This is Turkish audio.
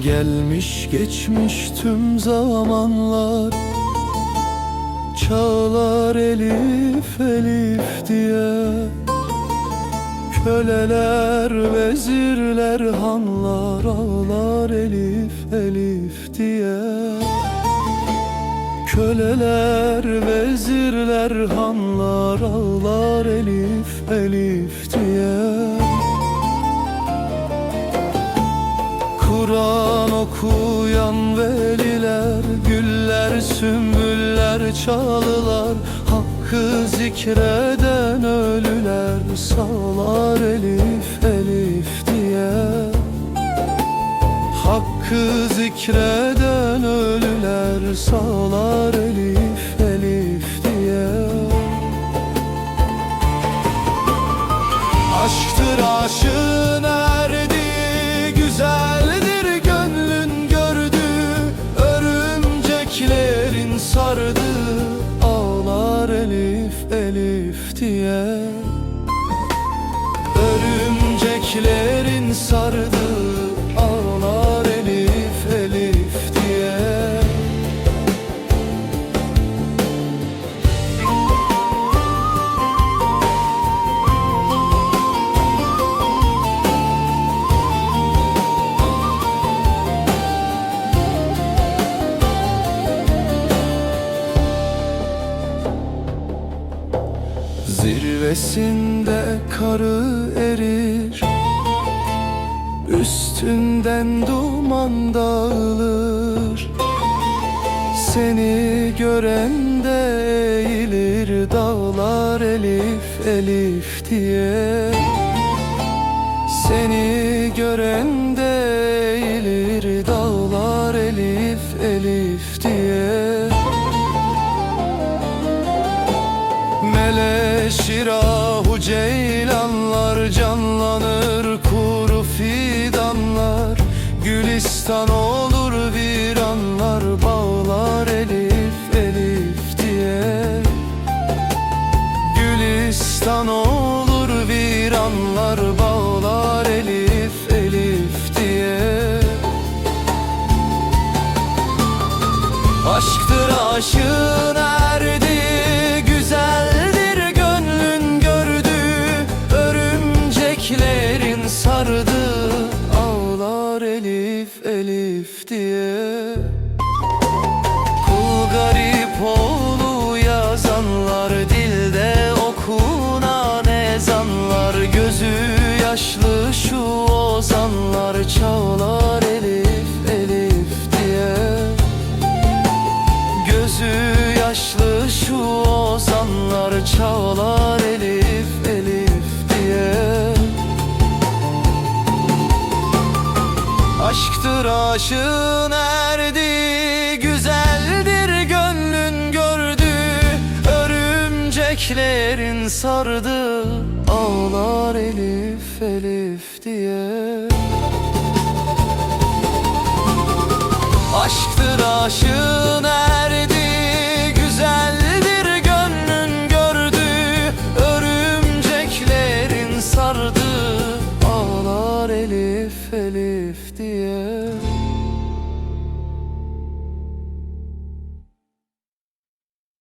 Gelmiş geçmiş tüm zamanlar. Çağlar elif elif diye. Köleler, vezirler, hanlar ağlar elif elif diye. Köleler, vezirler, hanlar ağlar elif elif diye okuyan veliler Güller, sümbüller, çalılar Hakkı zikreden ölüler Sağlar elif elif diye. Hakkı zikreden ölüler Sağlar elif elif diye. Aşktır aşığın Ağlar elif elif diye. Örümceklerin sardı Zirvesinde karı erir Üstünden duman dağılır. Seni gören de eğilir Dağlar elif elif diye. Seni gören de eğilir Dağlar elif elif diye Meleşir ahu ceylanlar canlanır kuru fidanlar. Gülistan olur viranlar bağlar elif elif diye. Gülistan olur viranlar bağlar elif elif diye. Aşktır aşığın elif elif diye. Kul garip oğlu yazanlar Dilde okunan ezanlar. Gözü yaşlı şu ozanlar Çağlar elif elif diye. Gözü yaşlı şu ozanlar Çağlar Aşığın erdi Güzeldir gönlün gördü. Örümceklerin sardı. Ağlar elif elif diye. Aşktır aşığın erdi Güzeldir gönlün gördü. Örümceklerin sardı. Ağlar elif elif diye